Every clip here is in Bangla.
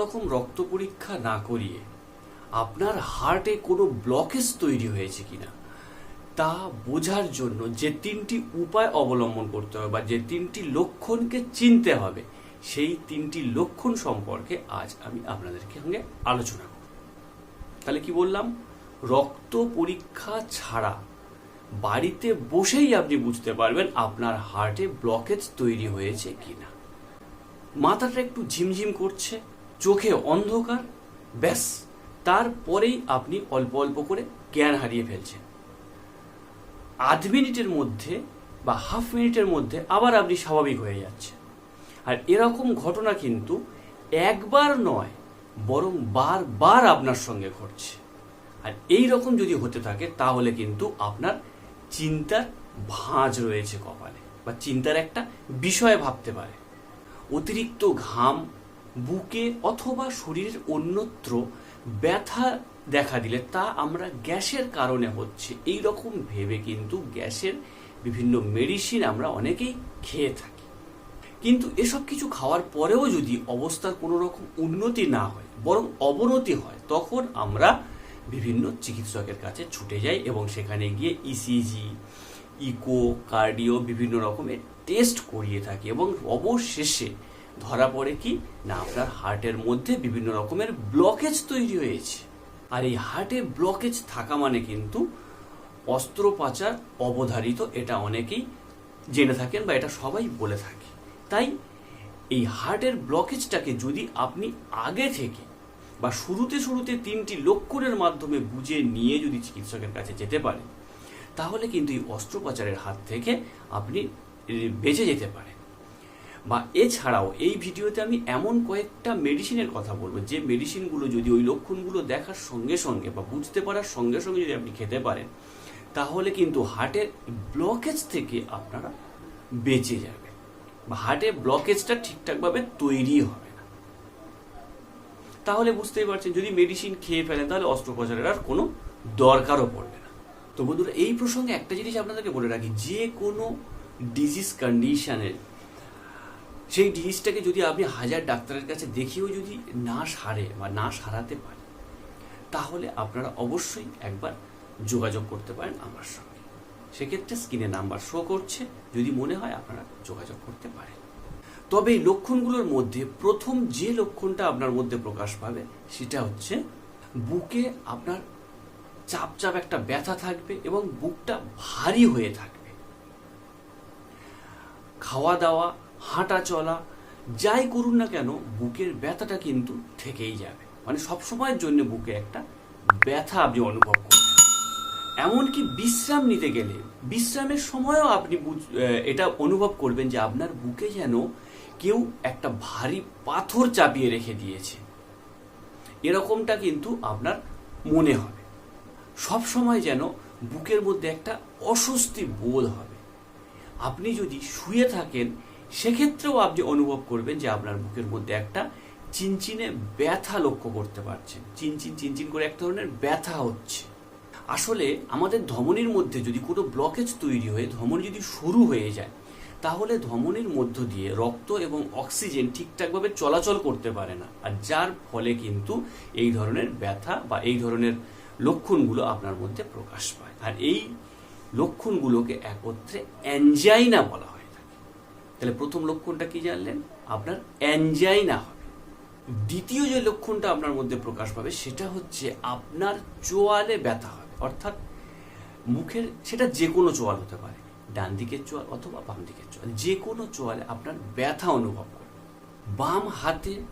রকম রক্ত পরীক্ষা না করিয়ে আপনার হার্টে কোনো ব্লকেজ তৈরি হয়েছে কিনা, তা বোঝার জন্য যে তিনটি উপায় অবলম্বন করতে হবে বা যে তিনটি লক্ষণকে চিনতে হবে, সেই তিনটি লক্ষণ সম্পর্কে আজ আমি আপনাদেরকে সঙ্গে আলোচনা করব। তাহলে কি বললাম? রক্ত পরীক্ষা ছাড়া বাড়িতে বসেই আপনি বুঝতে পারবেন আপনার হার্টে ব্লকেজ তৈরি হয়েছে কিনা। মাথাটা একটু ঝিমঝিম করছে। চোখে অন্ধকার, ব্যাস, তারপরেই আপনি অল্প অল্প করে জ্ঞান হারিয়ে ফেলছেন। আধ মিনিটের মধ্যে বা হাফ মিনিটের মধ্যে আবার আপনি স্বাভাবিক হয়ে যাচ্ছেন। আর এরকম ঘটনা কিন্তু একবার নয়, বরং বারবার আপনার সঙ্গে ঘটছে। আর এই রকম যদি হতে থাকে, তাহলে কিন্তু আপনার চিন্তার ভাঁজ রয়েছে কপালে, বা চিন্তার একটা বিষয় ভাবতে পারে। অতিরিক্ত ঘাম বুকে অথবা শরীরের অন্যত্র ব্যথা দেখা দিলে তা আমরা গ্যাসের কারণে হচ্ছে। এই রকম ভেবে কিন্তু গ্যাসের বিভিন্ন মেডিসিন আমরা অনেকেই খেয়ে থাকি। কিন্তু এসব কিছু খাওয়ার পরেও যদি অবস্থার কোনো রকম উন্নতি না হয়, বরং অবনতি হয়, তখন আমরা বিভিন্ন চিকিৎসকের কাছে ছুটে যাই এবং সেখানে গিয়ে ইসিজি ইকো কার্ডিও বিভিন্ন রকমের টেস্ট করিয়ে থাকি এবং অবশেষে ধরা পড়ে কি? না, আপনার হার্টের মধ্যে বিভিন্ন রকমের ব্লকেজ তৈরি হয়েছে। আর এই হার্টে ব্লকেজ থাকা মানে কিন্তু অস্ত্রোপচার অবধারিত, এটা অনেকেই জেনে থাকেন বা এটা সবাই বলে থাকে। তাই এই হার্টের ব্লকেজটাকে যদি আপনি আগে থেকে বা শুরুতে শুরুতে তিনটি লক্ষণের মাধ্যমে বুঝে নিয়ে যদি চিকিৎসকের কাছে যেতে পারেন, তাহলে কিন্তু এই অস্ত্রোপচারের হাত থেকে আপনি বেঁচে যেতে পারেন। বা এছাড়াও এই ভিডিওতে আমি এমন কয়েকটা মেডিসিনের কথা বলব। যে মেডিসিনগুলো যদি ওই লক্ষণগুলো দেখার সঙ্গে সঙ্গে বা বুঝতে পারার সঙ্গে সঙ্গে যদি আপনি খেতে পারেন, তাহলে কিন্তু হার্টের ব্লকেজ থেকে আপনারা বেঁচে যাবেন বা হার্টে ব্লকেজটা ঠিকঠাকভাবে তৈরি হবে না। তাহলে বুঝতেই পারছেন, যদি মেডিসিন খেয়ে ফেলেন, তাহলে অস্ত্রোপচারের আর কোনো দরকারও পড়বে না। তো বন্ধুরা, এই প্রসঙ্গে একটা জিনিস আপনাদেরকে বলে রাখি, যে কোনো ডিজিজ কন্ডিশনের সেই ডিজিজটাকে যদি আপনি হাজার ডাক্তারের কাছে দেখিয়েও যদি না সারে বা না সারাতে পারে তাহলে আপনারা অবশ্যই একবার যোগাযোগ করতে পারেন আমার সঙ্গে। সেক্ষেত্রে স্ক্রিনে নাম্বার শো করছে, যদি মনে হয় আপনারা যোগাযোগ করতে পারেন। তবে এই লক্ষণগুলোর মধ্যে প্রথম যে লক্ষণটা আপনার মধ্যে প্রকাশ পাবে, সেটা হচ্ছে বুকে আপনার চাপ চাপ একটা ব্যথা থাকবে এবং বুকটা ভারী হয়ে থাকবে। খাওয়া দাওয়া হাঁটা চলা, যাই করুন না কেন, বুকের ব্যথাটা কিন্তু থেকেই যাবে। মানে সবসময়ের জন্য বুকে একটা ব্যথা আপনি অনুভব করবেন। এমনকি বিশ্রাম নিতে গেলে, বিশ্রামের সময়ও আপনি এটা অনুভব করবেন যে আপনার বুকে যেন কেউ একটা ভারী পাথর চাপিয়ে রেখে দিয়েছে। এরকমটা কিন্তু আপনার মনে হবে। সব সময় যেন বুকের মধ্যে একটা অস্বস্তি বোধ হবে। আপনি যদি শুয়ে থাকেন সেক্ষেত্রেও আপনি অনুভব করবেন যে আপনার বুকের মধ্যে একটা চিনচিনে ব্যথা লক্ষ্য করতে পারছেন। চিনচিন চিনচিন করে এক ধরনের ব্যথা হচ্ছে। আসলে আমাদের ধমনির মধ্যে যদি কোনো ব্লকেজ তৈরি হয়ে, ধমনী যদি শুরু হয়ে যায়, তাহলে ধমনির মধ্য দিয়ে রক্ত এবং অক্সিজেন ঠিকঠাকভাবে চলাচল করতে পারে না। আর যার ফলে কিন্তু এই ধরনের ব্যথা বা এই ধরনের লক্ষণগুলো আপনার মধ্যে প্রকাশ পায়। আর এই লক্ষণগুলোকে একত্রে অ্যাঞ্জাইনা বলা হয়ে। তাহলে প্রথম লক্ষণটা কি জানলেন? আপনার অ্যাঞ্জাইনা হবে দ্বিতীয় যে লক্ষণটা আপনার মধ্যে প্রকাশ পাবে, সেটা হচ্ছে আপনার চোয়ালে ব্যথা হবে। অর্থাৎ মুখের, সেটা যে কোনো চোয়াল হতে পারে। ডান দিকের চোয়াল অথবা বাম দিকের চোয়াল। যে কোনো চোয়ালে আপনার ব্যথা অনুভব করবেন বাম হাতে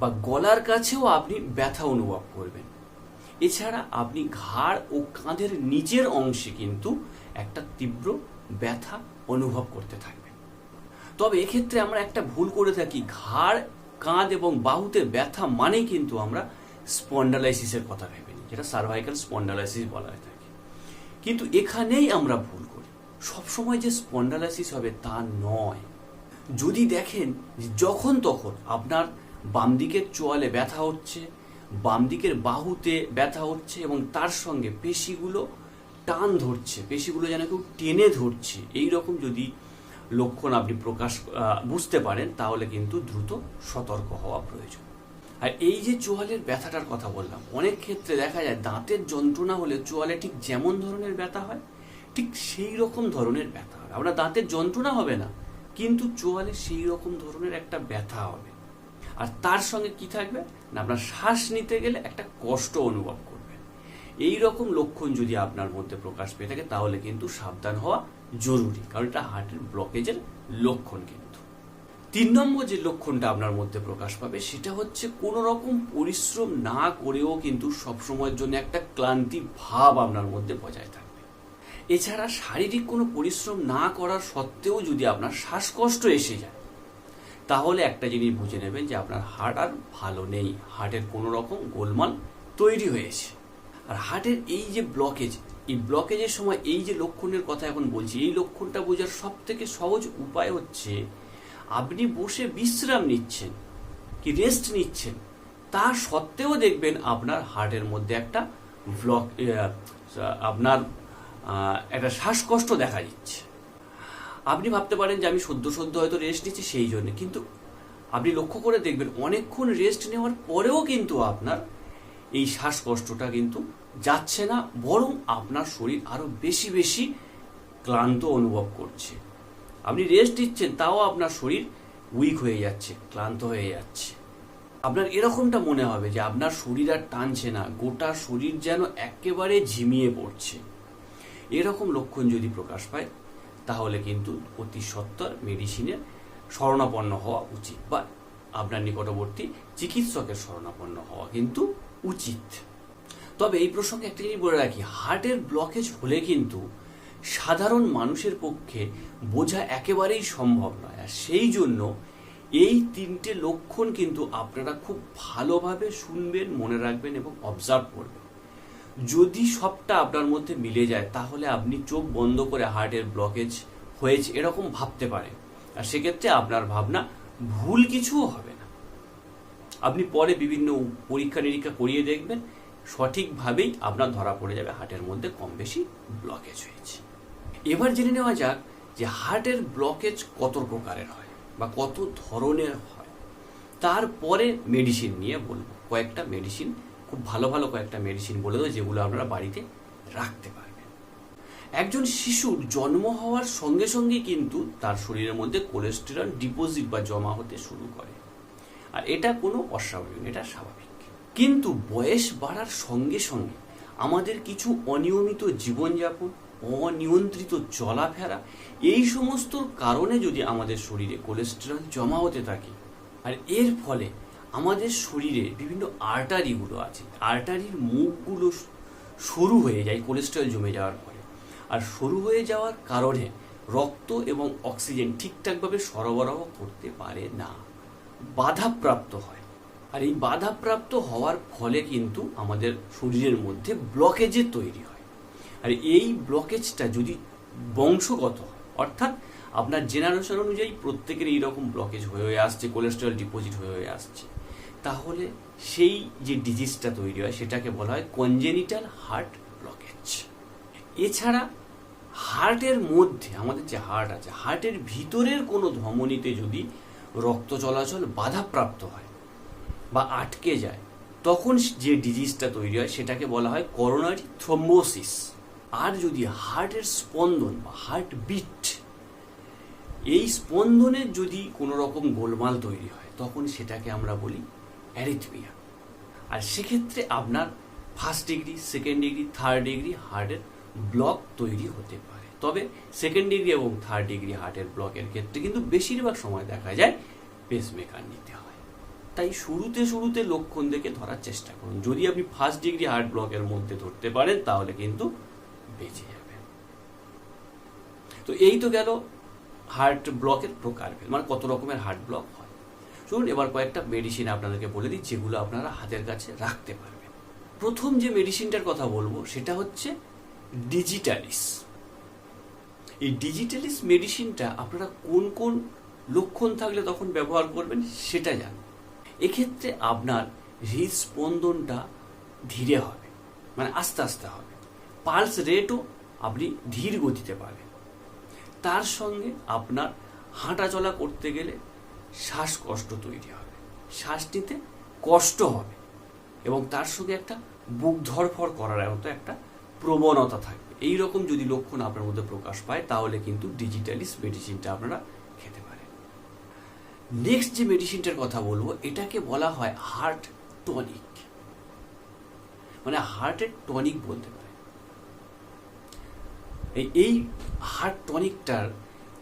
বা গলার কাছেও আপনি ব্যথা অনুভব করবেন। এছাড়া আপনি ঘাড় ও কাঁধের নিচের অংশে কিন্তু একটা তীব্র ব্যথা অনুভব করতে থাকবেন। তবে এক্ষেত্রে আমরা একটা ভুল করে থাকি। ঘাড়, কাঁধ এবং বাহুতে ব্যথা মানেই কিন্তু আমরা স্পন্ডালাইসিসের কথা ভেবে নিই যেটা সার্ভাইকাল স্পন্ডালাইসিস বলা হয়ে থাকে। কিন্তু এখানেই আমরা ভুল করি। সবসময় যে স্পন্ডালাইসিস হবে তা নয়। যদি দেখেন যখন তখন আপনার বাম দিকের চোয়ালে ব্যথা হচ্ছে, বাম দিকের বাহুতে ব্যথা হচ্ছে এবং তার সঙ্গে পেশিগুলো টান ধরছে, পেশিগুলো যেন কেউ টেনে ধরছে এই রকম যদি লক্ষণ আপনি প্রকাশ বুঝতে পারেন, তাহলে কিন্তু দ্রুত সতর্ক হওয়া প্রয়োজন। আর এই যে চোয়ালের ব্যথাটার কথা বললাম, অনেক ক্ষেত্রে দেখা যায় দাঁতের যন্ত্রণা হলে চোয়ালে ঠিক যেমন ধরনের ব্যথা হয়, ঠিক সেই রকম ধরনের ব্যথা হবে আপনার দাঁতের যন্ত্রণা হবে না, কিন্তু চোয়ালে সেই রকম ধরনের একটা ব্যথা হবে। আর তার সঙ্গে কি থাকবে? না, আপনার শ্বাস নিতে গেলে একটা কষ্ট অনুভব করবেন। এই রকম লক্ষণ যদি আপনার মধ্যে প্রকাশ পেয়ে থাকে, তাহলে কিন্তু সাবধান হওয়া জরুরি, কারণ এটা হার্টের ব্লকেজের লক্ষণ কিন্তু। তিন নম্বর যে লক্ষণটা আপনার মধ্যে প্রকাশ পাবে, সেটা হচ্ছে কোনো রকম পরিশ্রম না করেও কিন্তু সবসময়ের জন্য একটা ক্লান্তি ভাব আপনার মধ্যে বজায় থাকবে। এছাড়া শারীরিক কোনো পরিশ্রম না করার সত্ত্বেও যদি আপনার শ্বাসকষ্ট এসে যায়, তাহলে একটা জিনিস বুঝে নেবেন যে আপনার হার্ট আর ভালো নেই। হার্টের কোনো রকম গোলমাল তৈরি হয়েছে। আর হার্টের এই যে ব্লকেজ এই ব্লকেজের সময় এই যে লক্ষণের কথা এখন বলছি, এই লক্ষণটা বোঝার সব থেকে সহজ উপায় হচ্ছে আপনি বসে বিশ্রাম নিচ্ছেন, কি রেস্ট নিচ্ছেন। তা সত্ত্বেও দেখবেন আপনার হার্টের মধ্যে একটা ব্লক আপনার একটা শ্বাসকষ্ট দেখা দিচ্ছে। আপনি ভাবতে পারেন যে আমি সদ্য সদ্য হয়তো রেস্ট নিচ্ছি সেই জন্য, কিন্তু আপনি লক্ষ্য করে দেখবেন অনেকক্ষণ রেস্ট নেওয়ার পরেও কিন্তু আপনার এই শ্বাসকষ্টটা কিন্তু যাচ্ছে না, বরং আপনার শরীর আরও বেশি বেশি ক্লান্ত অনুভব করছে। আপনি রেস্ট নিচ্ছেন, তাও আপনার শরীর উইক হয়ে যাচ্ছে, ক্লান্ত হয়ে যাচ্ছে। আপনার এরকমটা মনে হবে যে আপনার শরীর আর টানছে না, গোটা শরীর যেন একেবারে ঝিমিয়ে পড়ছে। এরকম লক্ষণ যদি প্রকাশ পায়, তাহলে কিন্তু অতি সত্বর মেডিসিনের শরণাপন্ন হওয়া উচিত, বা আপনার নিকটবর্তী চিকিৎসকের শরণাপন্ন হওয়া কিন্তু উচিত। তবে এই প্রসঙ্গে একটা জিনিস বলে রাখি, হার্টের ব্লকেজ হলে কিন্তু সাধারণ মানুষের পক্ষে বোঝা একেবারেই সম্ভব নয়। আর সেই জন্য এই তিনটে লক্ষণ কিন্তু আপনারা খুব ভালোভাবে শুনবেন, মনে রাখবেন এবং অবজার্ভ করবেন। যদি সবটা আপনার মধ্যে মিলে যায়, তাহলে আপনি চোখ বন্ধ করে হার্টের ব্লকেজ হয়েছে এরকম ভাবতে পারেন। আর সেক্ষেত্রে আপনার ভাবনা ভুল কিছুও হবে না। আপনি পরে বিভিন্ন পরীক্ষা নিরীক্ষা করিয়ে দেখবেন সঠিকভাবেই আপনার ধরা পড়ে যাবে হার্টের মধ্যে কম বেশি ব্লকেজ হয়েছে। এবার জেনে নেওয়া যাক যে হার্টের ব্লকেজ কত প্রকারের হয় বা কত ধরনের হয়। তারপরে মেডিসিন নিয়ে বলব। কয়েকটা মেডিসিন খুব ভালো ভালো কয়েকটা মেডিসিন বলে দেবো যেগুলো আপনারা বাড়িতে রাখতে পারবেন। একজন শিশুর জন্ম হওয়ার সঙ্গে সঙ্গে কিন্তু তার শরীরের মধ্যে কোলেস্টেরল ডিপোজিট বা জমা হতে শুরু করে। আর এটা কোনো অস্বাভাবিক এটা স্বাভাবিক। কিন্তু বয়স বাড়ার সঙ্গে সঙ্গে আমাদের কিছু অনিয়মিত জীবনযাপন, অনিয়ন্ত্রিত চলাফেরা, এই সমস্ত কারণে যদি আমাদের শরীরে কোলেস্টেরল জমা হতে থাকে, আর এর ফলে আমাদের শরীরে বিভিন্ন আর্টারিগুলো আছে। আর্টারির মুখগুলো সরু হয়ে যায় কোলেস্টেরল জমে যাওয়ার ফলে। আর সরু হয়ে যাওয়ার কারণে রক্ত এবং অক্সিজেন ঠিকঠাকভাবে সরবরাহ করতে পারে না। বাধাপ্রাপ্ত হয়। আর এই বাধাপ্রাপ্ত হওয়ার ফলে কিন্তু আমাদের শরীরের মধ্যে ব্লকেজের তৈরি হয়। আর এই ব্লকেজটা যদি বংশগত অর্থাৎ আপনার জেনারেশন অনুযায়ী প্রত্যেকের এইরকম ব্লকেজ হয়ে হয়ে আসছে কোলেস্টেরল ডিপোজিট হয়ে হয়ে আসছে, তাহলে সেই যে ডিজিজটা তৈরি হয়, সেটাকে বলা হয় কনজেনিটাল হার্ট ব্লকেজ এছাড়া হার্টের মধ্যে, আমাদের যে হার্ট আছে হার্টের ভিতরের কোনো ধমনীতে যদি রক্ত চলাচল বাধাপ্রাপ্ত হয় বা আটকে যায়, তখন যে ডিজিজটা তৈরি হয়, সেটাকে বলা হয় করোনারি থ্রম্বোসিস আর যদি হার্টের স্পন্দন বা হার্ট বিট এই স্পন্দনের যদি কোনো রকম গোলমাল তৈরি হয়, তখন সেটাকে আমরা বলি অ্যারিথমিয়া আর সেক্ষেত্রে আপনার first degree second degree third degree হার্টের ব্লক তৈরি হতে পারে। তবে সেকেন্ড ডিগ্রি এবং থার্ড ডিগ্রি হার্টের ব্লকের ক্ষেত্রে কিন্তু বেশিরভাগ সময় দেখা যায় পেসমেকার নিতে হয়। তাই শুরুতে শুরুতে লক্ষণ দেখে ধরার চেষ্টা করুন। যদি আপনি ফার্স্ট ডিগ্রি হার্ট ব্লকের মধ্যে ধরতে পারেন, তাহলে কিন্তু বেঁচে যাবেন। তো এই তো গেল হার্ট ব্লকের প্রকারভেদ মানে কত রকমের হার্ট ব্লক হয়। শুনুন, এবার কয়েকটা মেডিসিন আপনাদেরকে বলে দিই, যেগুলো আপনারা হাতের কাছে রাখতে পারবেন। প্রথম যে মেডিসিনটার কথা বলব, সেটা হচ্ছে ডিজিটালিস এই ডিজিটালিস মেডিসিনটা আপনারা কোন কোন লক্ষণ থাকলে তখন ব্যবহার করবেন, সেটা জানুন। এক্ষেত্রে আপনার হৃদস্পন্দনটা ধীরে হবে মানে আস্তে আস্তে হবে। পালস রেটও আপনি ধীর গতিতে পাবেন। তার সঙ্গে আপনার হাঁটা চলা করতে গেলে শ্বাসকষ্ট তৈরি হবে শ্বাস নিতে কষ্ট হবে এবং তার সঙ্গে একটা বুক ধরফর করার মতো একটা প্রবণতা থাকবে। এই রকম যদি লক্ষণ আপনার মধ্যে প্রকাশ পায়, তাহলে কিন্তু ডিজিটালিস মেডিসিনটা আপনারা নেক্সট যে মেডিসিনটার কথা বলব, এটাকে বলা হয় হার্ট টনিক মানে হার্টের টনিক বলতে পারে। এই হার্ট টনিকটার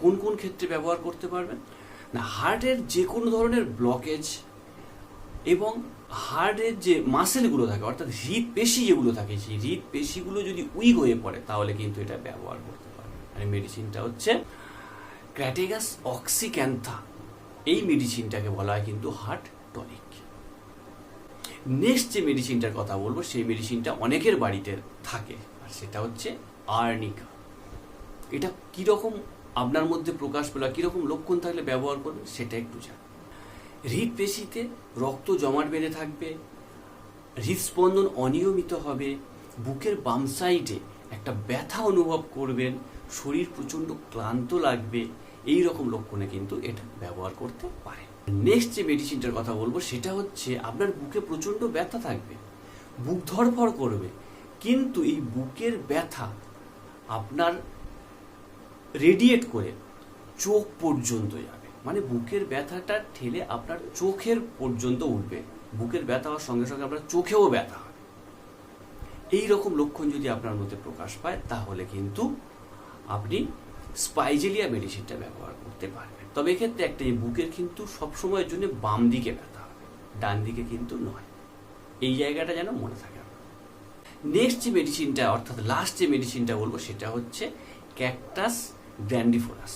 কোন কোন ক্ষেত্রে ব্যবহার করতে পারবেন? না হার্টের যে কোনো ধরনের ব্লকেজ এবং হার্টের যে মাসেলগুলো থাকে, অর্থাৎ হৃদ পেশি যেগুলো থাকে, সেই হৃদ পেশিগুলো যদি উইক হয়ে পড়ে, তাহলে কিন্তু এটা ব্যবহার করতে পারবে মানে মেডিসিনটা হচ্ছে ক্র্যাটেগাস অক্সিক্যান্থা এই মেডিসিনটাকে বলা হয় কিন্তু হার্ট টনিক নেক্সট যে মেডিসিনটার কথা বলব, সেই মেডিসিনটা অনেকের বাড়িতে থাকে, আর সেটা হচ্ছে আর্নিকা এটা কীরকম আপনার মধ্যে প্রকাশ পেল কীরকম লক্ষণ থাকলে ব্যবহার করবেন সেটা একটু জান। হৃদপেশিতে রক্ত জমাট বেঁধে থাকবে হৃদস্পন্দন অনিয়মিত হবে, বুকের বাম সাইডে একটা ব্যথা অনুভব করবেন, শরীর প্রচণ্ড ক্লান্ত লাগবে এই রকম লক্ষণে কিন্তু এটা ব্যবহার করতে পারে। নেক্সট যে মেডিসিনটার কথা বলব, সেটা হচ্ছে আপনার বুকে প্রচণ্ড ব্যথা থাকবে, বুক ধরফর করবে, কিন্তু এই বুকের ব্যথা আপনার রেডিয়েট করে চোখ পর্যন্ত যাবে। মানে বুকের ব্যথাটা ঠেলে আপনার চোখের পর্যন্ত উঠবে। বুকের ব্যথা হওয়ার সঙ্গে সঙ্গে আপনার চোখেও ব্যথা হবে। এই রকম লক্ষণ যদি আপনার মধ্যে প্রকাশ পায়, তাহলে কিন্তু আপনি স্পাইজেলিয়া মেডিসিনটা ব্যবহার করতে পারবেন। তবে এক্ষেত্রে একটা এই বুকের কিন্তু সবসময়ের জন্য বাম দিকে ব্যথা হবে, ডান দিকে কিন্তু নয়। এই জায়গাটা যেন মনে থাকে নেক্সট যে মেডিসিনটা, অর্থাৎ লাস্ট যে মেডিসিনটা বলব, সেটা হচ্ছে ক্যাকটাস গ্র্যান্ডিফোরাস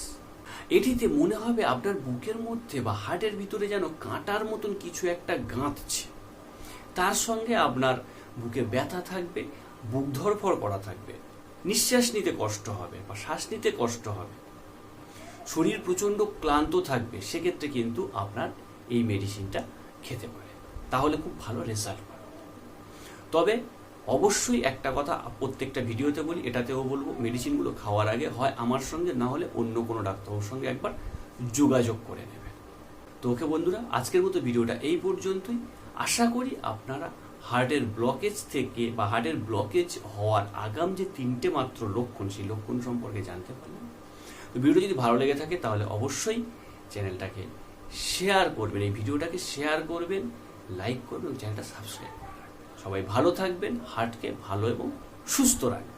এটিতে মনে হবে আপনার বুকের মধ্যে বা হার্টের ভিতরে যেন কাঁটার মতন কিছু একটা গাঁথছে। তার সঙ্গে আপনার বুকে ব্যথা থাকবে, বুক ধরফর করা থাকবে। নিঃশ্বাস নিতে কষ্ট হবে বা শ্বাস নিতে কষ্ট হবে। শরীর প্রচণ্ড ক্লান্ত থাকবে, সেক্ষেত্রে কিন্তু আপনার এই মেডিসিনটা খেতে পারে। তাহলে খুব ভালো রেজাল্ট পাবে তবে অবশ্যই একটা কথা প্রত্যেকটা ভিডিওতে বলি, এটাতেও বলব মেডিসিনগুলো খাওয়ার আগে হয় আমার সঙ্গে, না হলে অন্য কোনো ডাক্তারের সঙ্গে একবার যোগাযোগ করে নেবেন। তো ওকে বন্ধুরা, আজকের মতো ভিডিওটা এই পর্যন্তই। আশা করি আপনারা হার্টের ব্লকেজ থেকে বা হার্টের ব্লকেজ হওয়ার আগাম যে তিনটে মাত্র লক্ষণ, সেই লক্ষণ সম্পর্কে জানতে পারলেন তো ভিডিও যদি ভালো লেগে থাকে, তাহলে অবশ্যই চ্যানেলটাকে শেয়ার করবেন। এই ভিডিওটাকে শেয়ার করবেন, লাইক করবেন চ্যানেলটা সাবস্ক্রাইব করবেন। সবাই ভালো থাকবেন, হার্টকে ভালো এবং সুস্থ রাখবেন।